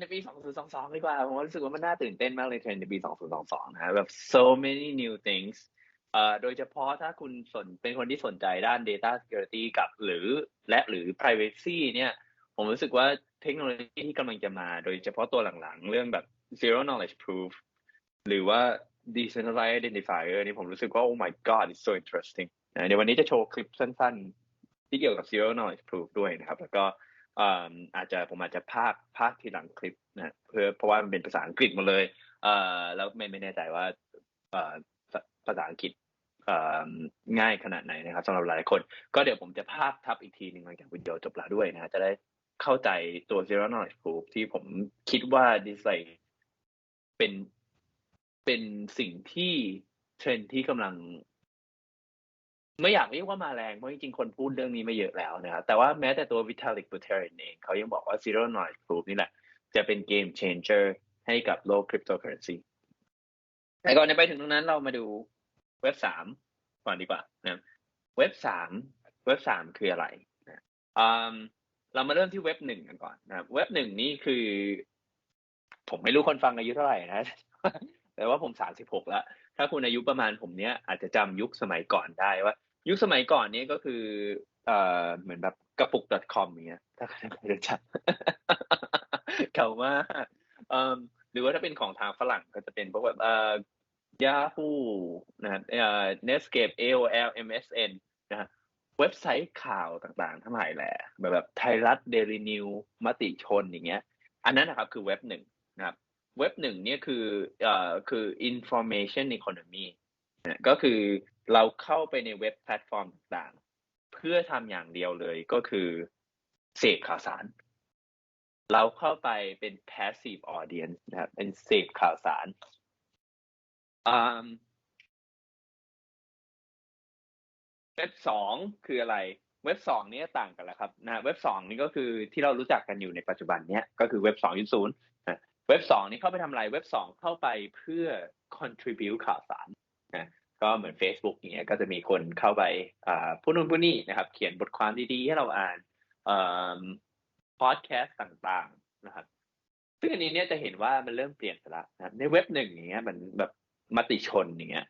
ในปี 2022 ดีกว่า ผมรู้สึกว่ามันน่าตื่นเต้นมากเลยเทรนด์ในปี 2022 นะแบบ so many new things เอ่อโดยเฉพาะถ้าคุณสนเป็นคนที่สนใจด้าน data security กับหรือและหรือ privacy เนี่ย ผมรู้สึกว่าเทคโนโลยีที่กำลังจะมา โดยเฉพาะตัวหลังๆ เรื่องแบบ zero knowledge proof หรือว่า decentralized identifier นี่ผมรู้สึกว่า oh my god it's so interesting นะเดี๋ยววันนี้จะโชว์คลิปสั้นๆ ที่เกี่ยวกับ zero knowledge proof ด้วยนะครับ แล้วก็ อาจจะผมอาจจะภาคภาคทีหลังคลิปนะเพื่อเพราะว่ามันเป็นภาษาอังกฤษหมดเลยเอ่อแล้วไม่ไม่แน่ใจว่าเอ่อภาษาอังกฤษเอ่อง่ายขนาดไหนนะครับสำหรับหลายคน ก็เดี๋ยวผมจะภาพทับอีกทีหนึ่งหลังจากวิดีโอจบแล้วด้วยนะจะได้เข้าใจตัว zero knowledge proof ที่ผมคิดว่าดีไซน์เป็นเป็นสิ่งที่เทรนที่กำลัง ไม่อยากเรียกว่ามาแรงเพราะจริงๆคนพูดเรื่องนี้ไม่เยอะแล้วนะครับแต่ว่าแม้แต่ตัว Vitalik Buterin เองเขายังบอกว่า Zero Knowledge Proof นี่แหละ จะเป็นเกม changer ให้กับโลกคริปโตเคอเรนซีแต่ก่อนจะไปถึงตรงนั้นเรามาดูเว็บสามก่อนดีกว่านะเว็บสามเว็บสามคืออะไรนะเรามาเริ่มที่เว็บหนึ่งกันก่อนนะเว็บหนึ่งนี่คือ ผมไม่รู้คนฟังอายุเท่าไหร่นะ แต่ว่าผมสามสิบหกแล้วถ้าคุณอายุประมาณผมเนี้ยอาจจะจำยุคสมัยก่อนได้ว่า ยุคสมัยก่อนนี้ก็คือเอ่อเหมือนแบบกระปุก .com อย่างเงี้ยถ้าใครรู้จักเก่ามากเอ่อหรือว่าถ้าเป็นของทางฝรั่งก็จะเป็นพวกแบบเอ่อ Yahoo นะเอ่อ Netscape AOL MSN นะเว็บไซต์ข่าวต่างๆ ทั้งหลายแหละแบบแบบไทยรัฐเดลินิวมติชนอย่างเงี้ย อันนั้นนะครับคือเว็บหนึ่งนะครับเว็บหนึ่งเนี่ยคือเอ่อคือ information economy ก็คือ เราเข้าไปในเว็บแพลตฟอร์มต่างๆ เพื่อทำอย่างเดียวเลยก็คือเสพข่าวสาร เราเข้าไปเป็น passive audience นะครับ เป็นเสพข่าวสารเว็บสองคืออะไร เว็บสองนี้ต่างกันแล้วครับนะเว็บสองนี้ก็คือที่เรารู้จักกันอยู่ในปัจจุบันเนี้ยก็คือเว็บสองยุศูนย์เว็บสองนี้เข้าไปทำอะไร เว็บสองเข้าไปเพื่อ contribute ข่าวสาร ก็เหมือน Facebook อย่างเงี้ยก็จะมีคนเข้าไปพูดนู่นพูดนี่นะครับ เขียนบทความดีๆ ให้เราอ่านพอดแคสต์ต่างๆนะครับ ซึ่งอันนี้เนี่ยจะเห็นว่ามันเริ่มเปลี่ยนไปแล้วนะในเว็บหนึ่งอย่างเงี้ยมันแบบมติชนอย่างเงี้ย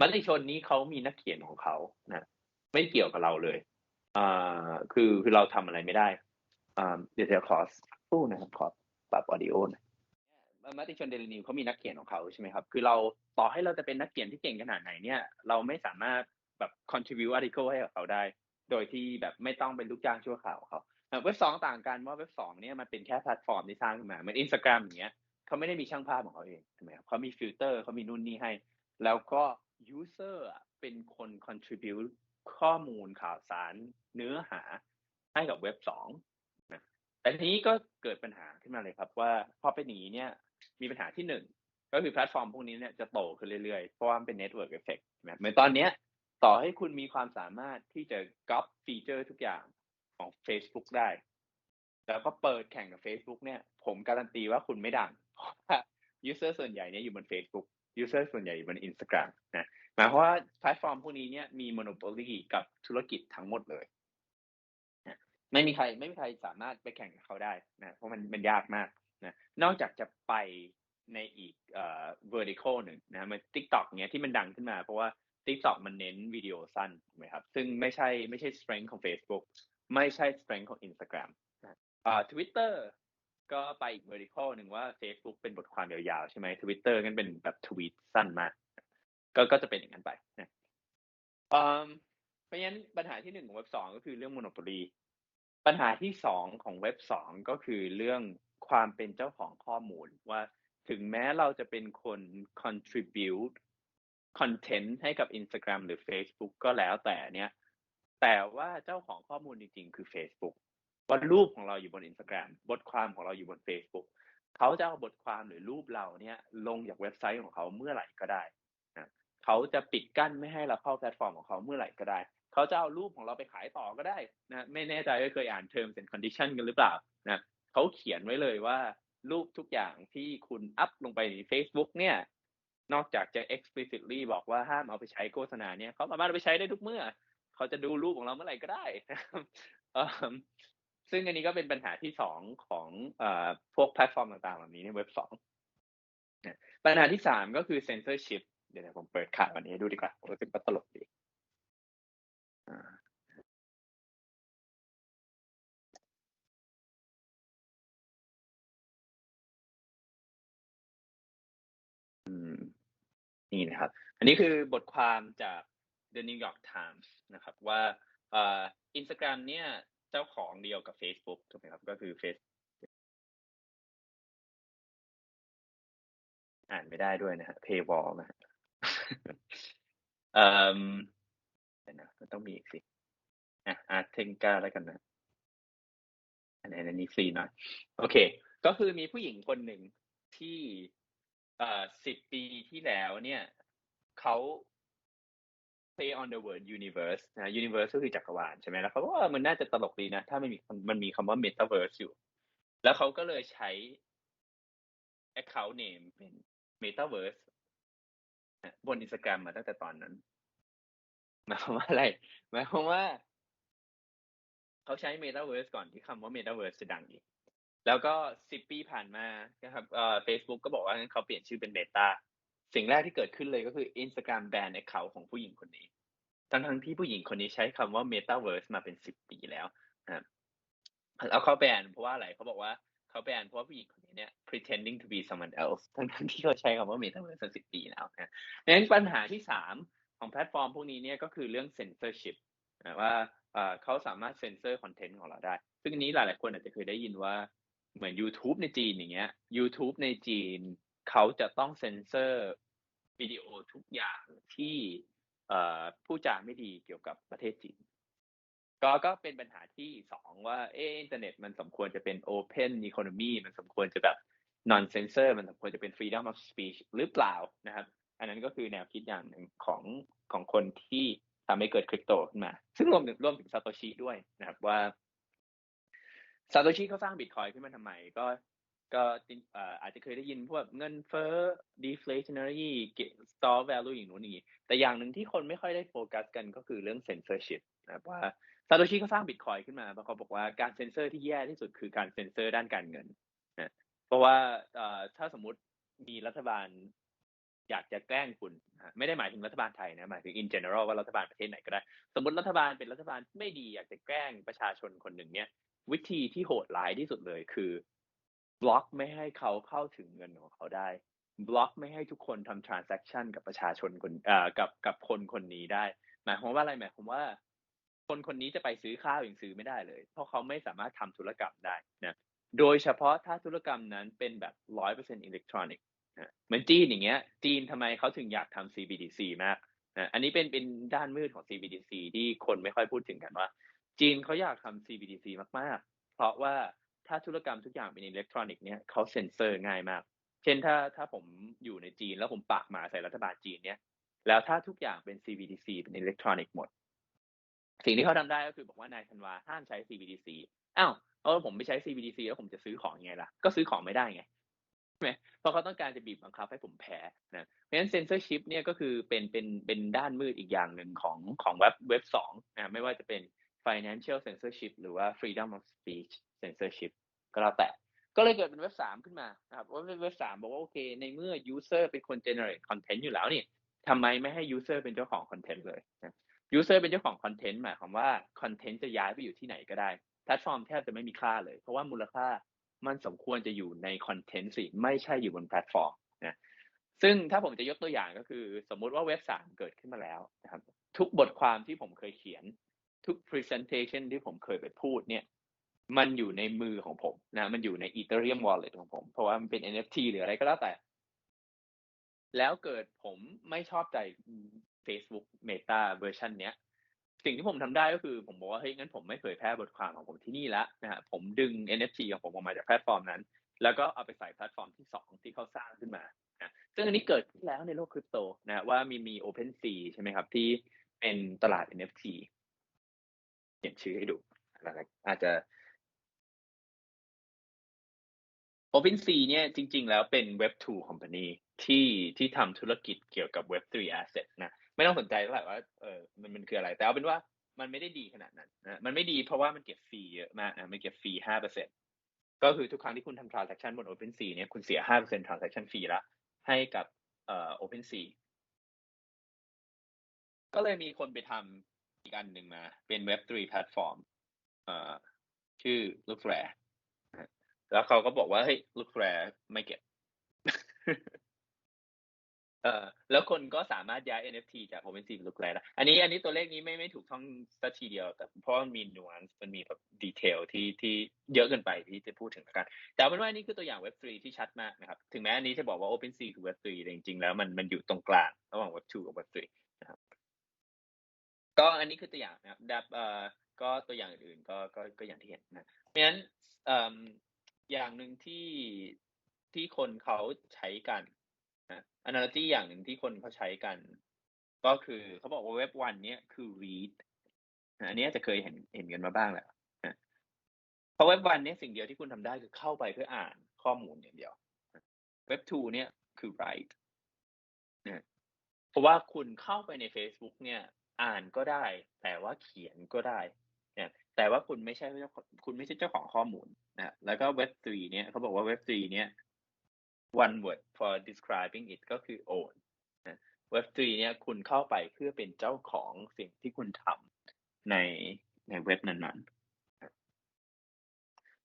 มติชนนี้เขามีนักเขียนของเขานะไม่เกี่ยวกับเราเลยอ่าคือคือเราทำอะไรไม่ได้อ่าเดี๋ยวจะขอสู้นะครับขอปรับออดิโอนะ มติชนเดลินิวเขามีนักเขียนของเขาใช่ไหมครับ คือเราต่อให้เราจะเป็นนักเขียนที่เก่งขนาดไหนเนี่ย เราไม่สามารถแบบ contribute article ให้กับเขาได้ โดยที่แบบไม่ต้องเป็นลูกจ้างชั่วคราวเขาเว็บสองต่างกันว่าเว็บสองเนี่ยมันเป็นแค่แพลตฟอร์มที่สร้างขึ้นมาเหมือนอินสตาแกรมอย่างเงี้ยเขาไม่ได้มีช่างภาพของเขาเองใช่ไหมครับเขามีฟิลเตอร์เขามีนู่นนี่ให้ แล้วก็ user เป็นคน contribute ข้อมูลข่าวสารเนื้อหาให้กับเว็บสองแต่ทีนี้ก็เกิดปัญหาขึ้นมาเลยครับว่าพอเป็นอย่างนี้เนี่ย มีปัญหาที่หนึ่งก็คือแพลตฟอร์มพวกนี้เนี่ยจะโตขึ้นเรื่อยๆ เพราะว่ามันเป็นเน็ตเวิร์กเอฟเฟกต์เหมือนตอนเนี้ยต่อให้คุณมีความสามารถที่จะก๊อปฟีเจอร์ทุกอย่างของ Facebook ได้ แล้วก็เปิดแข่งกับ Facebook เนี่ย ผมการันตีว่าคุณไม่ดัง เพราะว่ายูเซอร์ส่วนใหญ่เนี่ยอยู่บน Facebook ยูเซอร์ส่วนใหญ่อยู่บน Instagram นะหมายความว่าแพลตฟอร์มพวกนี้เนี่ยมีโมโนโปลีกับธุรกิจทั้งหมดเลยไม่มีใครไม่มีใครสามารถไปแข่งกับเขาได้นะเพราะมันมันยากมาก นะนอกจากจะไปในอีกเอ่อ vertical หนึ่งนะมัน TikTok เนี้ยที่มันดังขึ้นมา เพราะว่า TikTok มันเน้นวิดีโอสั้นไหมครับซึ่งไม่ใช่ไม่ใช่ strength ของ Facebook ไม่ใช่ strength ของ Instagram อ่า Twitter ก็ไปอีก vertical หนึ่งว่า Facebook เป็นบทความยาวๆ ใช่ไหม Twitter กันเป็นแบบทวีตสั้นมากก็ก็จะเป็นอย่างนั้นไปนะเพราะฉะนั้นปัญหาที่หนึ่งของเว็บสองก็คือเรื่อง monopoly ปัญหาที่สองของเว็บสองก็คือเรื่อง ความเป็นเจ้าของข้อมูลว่าถึงแม้เราจะเป็นคน contribute content ให้กับ Instagram หรือ Facebook ก็แล้วแต่เนี่ยแต่ว่าเจ้าของข้อมูลจริงๆ คือ Facebook ว่ารูปของเราอยู่บน Instagram บทความของเราอยู่บน Facebook เขาจะเอาบทความหรือรูปเราเนี่ยลงจากเว็บไซต์ของเขาเมื่อไหร่ก็ได้นะเขาจะปิดกั้นไม่ให้เราเข้าแพลตฟอร์มของเขาเมื่อไหร่ก็ได้ เขาจะเอารูปของเราไปขายต่อก็ได้นะไม่แน่ใจว่าเคยอ่าน terms and condition กันหรือเปล่านะ เขาเขียนไว้เลยว่า รูปทุกอย่างที่คุณอัพลงไปใน Facebook เนี่ย นอกจากจะ explicitly บอกว่าห้ามเอาไปใช้โฆษณาเนี่ยเขาสามารถเอาไปใช้ได้ทุกเมื่อ เขาจะดูรูปของเราเมื่อไหร่ก็ได้ซึ่งอันนี้ก็เป็นปัญหาที่สองของอพวกแพลตฟอร์มต่างๆเหล่านี้ในเว็บสองปัญหาที่สามก็คือเซนเซอร์ชิพเดี๋ยวผมเปิดข่าววันนี้ดูดีกว่ารู้สึกว่าตลกดี นี่นะครับ อันนี้คือบทความจาก The New York Times นะครับว่าอินสตาแกรมเนี่ยเจ้าของเดียวกับ Facebook ถูกไหมครับก็คือ Face อ่านไม่ได้ด้วยนะฮะ paywall นะฮะเอ่อนะมันต้องมีอีกสิอะอาร์เทงกาแล้วกันนะอันนี้ฟรีหน่อยโอเค ก็คือมีผู้หญิงคนหนึ่งที่ สิบปีที่แล้วเนี่ยเขา play on the word universe นะ universe ก็คือจักรวาลใช่ไหมแล้วเขาว่ามันน่าจะตลกดีนะ ถ้ามันมีมันมีคำว่า metaverse อยู่ แล้วเขาก็เลยใช้ account name เป็น metaverse บน Instagram มาตั้งแต่ตอนนั้นหมายความว่าอะไรหมายความว่า เขาใช้ metaverse ก่อนที่คำว่า metaverse จะดังอีก แล้วก็สิบปีผ่านมานะครับเอ่อ Facebook ก็บอกว่าเขาเปลี่ยนชื่อเป็น Meta สิ่งแรกที่เกิดขึ้นเลยก็คือ Instagram แบน account ของผู้หญิงคนนี้ ทั้งทั้งที่ผู้หญิงคนนี้ใช้คำว่า Metaverse มาเป็นสิบปีแล้วนะครับแล้วเขาแบนเพราะว่าอะไรเขาบอกว่าเขาแบนเพราะว่าผู้หญิงคนนี้เนี่ย pretending to be someone else ทั้งทั้งที่เขาใช้คำว่า Metaverse สิบปีแล้วนะดังนั้นปัญหาที่สามของแพลตฟอร์มพวกนี้เนี่ยก็คือเรื่อง censorship ว่าเขาสามารถเซ็นเซอร์คอนเทนต์ของเราได้ ซึ่งนี้หลาย ๆ คนอาจจะเคยได้ยินว่า เหมือน YouTube ในจีนอย่างเงี้ย YouTube ในจีนเขาจะต้องเซ็นเซอร์วิดีโอทุกอย่างที่ผู้จาไม่ดีเกี่ยวกับประเทศจีนก็ก็เป็นปัญหาที่สองว่าเอออินเทอร์เน็ตมันสมควรจะเป็น Open Economy มันสมควรจะแบบ non censor มันสมควรจะเป็น freedom of speech หรือเปล่านะครับ อันนั้นก็คือแนวคิดอย่างหนึ่งของของคนที่ทำให้เกิดคริปโตขึ้นมา ซึ่งรวมถึงรวมถึงซาโตชิด้วยนะครับว่า ซาโตชิเขาสร้างบิตคอยขึ้นมาทำไมก็ก็อาจจะเคยได้ยินพวกเงินเฟ้อ deflationary store value อย่างนู้นอย่างนี้ แต่อย่างหนึ่งที่คนไม่ค่อยได้โฟกัสกันก็คือเรื่อง censorship นะว่าซาโตชิเขาสร้างบิตคอยขึ้นมาเพราะเขาบอกว่าการเซ็นเซอร์ที่แย่ที่สุดคือการเซ็นเซอร์ด้านการเงินนะเพราะว่าถ้าสมมติมีรัฐบาลอยากจะแกล้งคุณ ไม่ได้หมายถึงรัฐบาลไทยนะหมายถึง in general ว่ารัฐบาลประเทศไหนก็ได้ สมมติรัฐบาลเป็นรัฐบาลไม่ดีอยากจะแกล้งประชาชนคนหนึ่งเนี่ย วิธีที่โหดร้ายที่สุดเลยคือบล็อกไม่ให้เขาเข้าถึงเงินของเขาได้ บล็อกไม่ให้ทุกคนทำ transaction กับประชาชนคนอ่ากับกับคนคนนี้ได้ หมายความว่าอะไรหมายความว่า คนคนนี้จะไปซื้อข้าวอย่างซื้อไม่ได้เลย เพราะเขาไม่สามารถทำธุรกรรมได้นะโดยเฉพาะถ้าธุรกรรมนั้นเป็นแบบร้อยเปอร์เซ็นต์อิเล็กทรอนิกส์เหมือนจีนอย่างเงี้ย จีนทำไมเขาถึงอยากทำ CBDC มากอันนี้เป็นเป็นด้านมืดของ CBDC ที่คนไม่ค่อยพูดถึงกันว่า จีนเขาอยากทำ CBDC มาก ๆ เพราะว่าถ้าธุรกรรมทุกอย่างเป็นอิเล็กทรอนิกส์เนี่ยเขาเซ็นเซอร์ง่ายมาก เช่นถ้าถ้าผมอยู่ในจีน แล้วผมปากมาใส่รัฐบาลจีนเนี่ย แล้วถ้าทุกอย่างเป็น CBDC เป็นอิเล็กทรอนิกส์หมด สิ่งที่เขาทำได้ก็คือบอกว่านายธันวาห้ามใช้ CBDC อ้าวเออผมไม่ใช้ CBDC แล้วผมจะซื้อของยังไงล่ะ ก็ซื้อของไม่ได้ไงใช่ไหมเพราะเขาต้องการจะบีบบังคับให้ผมแพ้นะเพราะฉะนั้นเซนเซอร์ชิพเนี่ยก็คือเป็นเป็นเป็นด้านมืดอีกอย่างหนึ่งของของเว็บเว็บสองนะไม่ว่าจะเป็น financial censorship หรือว่า freedom of speech censorship ก็แล้วแต่ ก็เลยเกิดเป็นเว็บสามขึ้นมานะครับว่าเว็บสามบอกว่าโอเค ในเมื่อ user เป็นคน generate content อยู่แล้วนี่ทำไมไม่ให้ user เป็นเจ้าของ content เลยนะ user เป็นเจ้าของ content หมายความว่า content จะย้ายไปอยู่ที่ไหนก็ได้แพลตฟอร์มแทบจะไม่มีค่าเลย เพราะว่ามูลค่ามันสมควรจะอยู่ในคอนเทนต์สิไม่ใช่อยู่บนแพลตฟอร์มนะซึ่งถ้าผมจะยกตัวอย่างก็คือ สมมุติว่าเว็บสามเกิดขึ้นมาแล้วนะครับทุกบทความที่ผมเคยเขียน ทุก presentation ที่ผมเคยไปพูดเนี่ย มันอยู่ในมือของผมนะ มันอยู่ใน Ethereum wallet ของผม เพราะว่ามันเป็น NFT หรืออะไรก็แล้วแต่ แล้วเกิดผมไม่ชอบใจ Facebook Meta เวอร์ชันเนี้ย สิ่งที่ผมทำได้ก็คือผมบอกว่าเฮ้ยงั้นผมไม่เผยแพร่บทความของผมที่นี่ล้วนะฮะผมดึง NFT ของผมออกมาจากแพลตฟอร์มนั้น แล้วก็เอาไปใส่แพลตฟอร์มที่สองที่เขาสร้างขึ้นมานะซึ่งอันนี้เกิดขึ้นแล้วในโลกคริปโตนะว่ามีมี OpenSea ใช่ไหมครับที่เป็นตลาด NFT เขียนชื่อให้ดูอาจจะ OpenSea เนี่ยจริง ๆ แล้วเป็น Web2 company ที่ที่ทำธุรกิจเกี่ยวกับ Web3 asset นะไม่ต้องสนใจเท่าไหร่ว่าเออมันมันคืออะไร แต่เอาเป็นว่ามันไม่ได้ดีขนาดนั้นนะมันไม่ดีเพราะว่ามันเก็บฟรีเยอะมากนะมันเก็บฟรีห้าเปอร์เซ็นก็คือทุกครั้งที่คุณทำ transaction บน OpenSea เนี่ยคุณเสียห้าเปอร์เซ็น transaction fee ละให้กับเอ่อ OpenSea ก็เลยมีคนไปทำ อีกอันหนึ่งมา เป็น Web3 แพลตฟอร์มชื่อ Lookrare แล้วเขาก็บอกว่าเฮ้ย Lookrare ไม่เก็บเออแล้วคนก็สามารถย้าย NFT จาก OpenSea ไป Lookrare ได้อันนี้อันนี้ตัวเลขนี้ไม่ไม่ถูกต้องสักทีเดียว แต่เพราะมันมี nuance มันมีแบบดีเทลที่ที่เยอะเกินไปที่จะพูดถึงกัน แต่เป็นว่านี่คือตัวอย่าง Web3 ที่ชัดมากนะครับ ถึงแม้อันนี้จะบอกว่า OpenSea คือ Web3 แต่จริงๆแล้วมันมันอยู่ตรงกลางระหว่าง Web2 กับ Web3 ก็อันนี้คือตัวอย่างนะครับดับเอ่อก็ตัวอย่างอื่นๆก็ก็ก็อย่างที่เห็นนะเพราะฉะนั้นเอ่ออย่างหนึ่งที่ที่คนเขาใช้กันนะ analogy อย่างหนึ่งที่คนเขาใช้กัน ก็คือเขาบอกว่าเว็บวันเนี้ยคือ read นะอันนี้อาจจะเคยเห็นเห็นกันมาบ้างแหละเพราะเว็บวันเนี้ยสิ่งเดียวที่คุณทำได้คือเข้าไปเพื่ออ่านข้อมูลอย่างเดียว เว็บ two เนี่ยคือ write นะเพราะว่าคุณเข้าไปใน Facebook เนี่ย อ่านก็ได้ แต่ว่าเขียนก็ได้เนี่ยแต่ว่าคุณไม่ใช่เจ้าคุณไม่ใช่เจ้าของข้อมูลนะแล้วก็เว็บ3เนี่ยเขาบอกว่าเว็บ3เนี่ย one word for describing it ก็คือ own นะเว็บ3เนี่ยคุณเข้าไปเพื่อเป็นเจ้าของสิ่งที่คุณทำในในเว็บนั้นๆ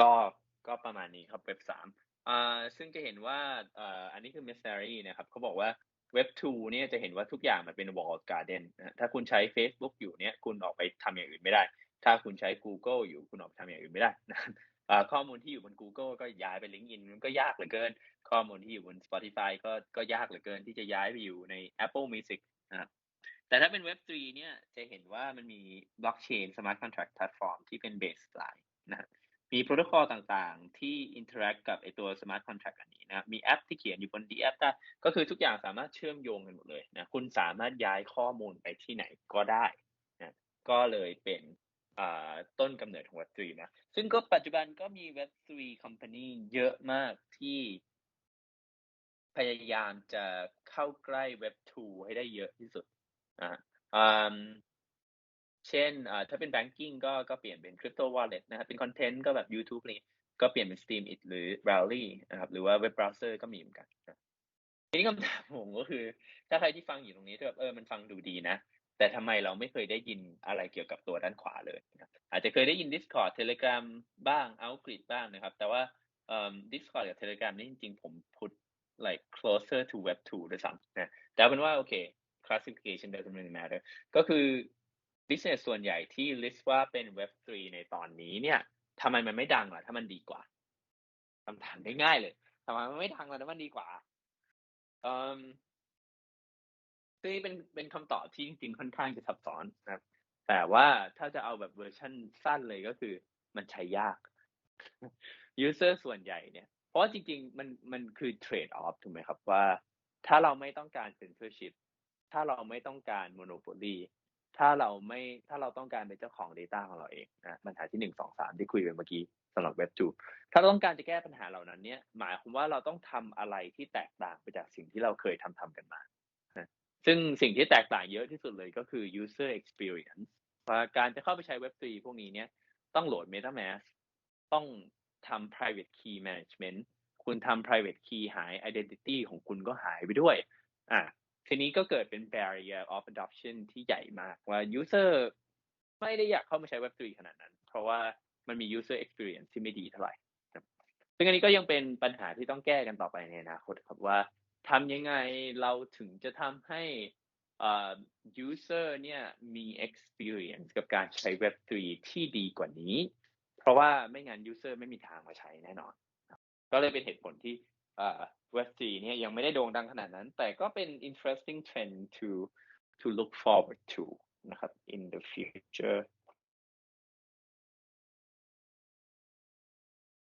ก็ก็ประมาณนี้ครับเว็บ3อ่าซึ่งจะเห็นว่าอ่าอันนี้คือ mystery นะครับเขาบอกว่า เว็บ2เนี่ยจะเห็นว่าทุกอย่างมันเป็น wall garden นะถ้าคุณใช้ Facebook อยู่เนี่ยคุณออกไปทำอย่างอื่นไม่ได้ ถ้าคุณใช้ Google อยู่คุณออกไปทำอย่างอื่นไม่ได้นะข้อมูลที่อยู่บน Google ก็ย้ายไป LinkedIn มันก็ยากเหลือเกิน ข้อมูลที่อยู่บน Spotify ก็ก็ยากเหลือเกินที่จะย้ายไปอยู่ใน Apple Music นะครับแต่ถ้าเป็นเว็บ3เนี่ยจะเห็นว่ามันมี blockchain smart contract platform ที่เป็น baseline นะครับ มีโปรโตคอลต่างๆ ที่ interact กับไอตัว smart contract อันนี้นะมีแอปที่เขียนอยู่บน D app ได้ก็คือทุกอย่างสามารถเชื่อมโยงกันหมดเลยนะคุณสามารถย้ายข้อมูลไปที่ไหนก็ได้นะก็เลยเป็นต้นกำเนิดของ Web3 นะ ซึ่งก็ปัจจุบันก็มี Web3 company เยอะมากที่พยายามจะเข้าใกล้ Web2 ให้ได้เยอะที่สุดนะ เช่นถ้าเป็น banking ก็ก็เปลี่ยนเป็น crypto wallet นะครับเป็นคอนเทนต์ก็แบบ YouTube นี่ก็เปลี่ยนเป็น Steam It หรือ Rally นะครับหรือว่า web browser ก็มีเหมือนกันทีนี้คำถามผมก็คือ ถ้าใครที่ฟังอยู่ตรงนี้แบบเออมันฟังดูดีนะ แต่ทำไมเราไม่เคยได้ยินอะไรเกี่ยวกับตัวด้านขวาเลยนะอาจจะเคยได้ยิน Discord Telegram บ้าง Outgrid บ้างนะครับ แต่ว่าเอ่อ Discord กับ Telegram นี่จริงๆ ผม put like closer to web 2ด้วยซ้ำนะแต่เป็นว่าโอเค classification doesn't really matter ก็คือ business ส่วนใหญ่ที่ list ว่าเป็น web 3ในตอนนี้เนี่ยทำไมมันไม่ดังล่ะ ถ้ามันดีกว่าคำถามง่ายๆเลยทำไมมันไม่ดังล่ะถ้ามันดีกว่าอ่อซึ่งเป็นเป็นคำตอบที่จริงๆค่อนข้างจะซับซ้อนนะครับ แต่ว่าถ้าจะเอาแบบเวอร์ชันสั้นเลยก็คือมันใช้ยาก user ส่วนใหญ่เนี่ย เพราะจริง ๆ มันมันคือ trade off ถูกไหมครับว่า ถ้าเราไม่ต้องการ censorship ถ้าเราไม่ต้องการ monopoly ถ้าเราไม่ถ้าเราต้องการเป็นเจ้าของ Data ของเราเองนะปัญหาที่หนึ่งสองสามที่คุยไปเมื่อกี้สำหรับเว็บจูถ้าต้องการจะแก้ปัญหาเหล่านั้นเนี่ยหมายความว่าเราต้องทำอะไรที่แตกต่างไปจากสิ่งที่เราเคยทำทำกันมาซึ่งสิ่งที่แตกต่างเยอะที่สุดเลยก็คือ user experience ว่าการจะเข้าไปใช้เว็บ3พวกนี้เนี่ยต้องโหลด MetaMask ต้องทำ private key management คุณทำ private key หาย identity ของคุณก็หายไปด้วย อ่า ทีนี้ก็เกิดเป็น barrier of adoption ที่ใหญ่มากว่า user ไม่ได้อยากเข้ามาใช้ Web3 ขนาดนั้น เพราะว่ามันมี user experience ที่ไม่ดีเท่าไหร่ซึ่งอันนี้ก็ยังเป็นปัญหาที่ต้องแก้กันต่อไปในอนาคตครับว่าทำยังไงเราถึงจะทำให้ user เนี่ยมี experience กับการใช้ Web3 ที่ดีกว่านี้ เพราะว่าไม่งั้น user ไม่มีทางมาใช้แน่นอน ก็เลยเป็นเหตุผลที่ Web3 เนี่ยยังไม่ได้โด่งดังขนาดนั้น แต่ก็เป็น interesting trend to to look forward to นะครับ in the future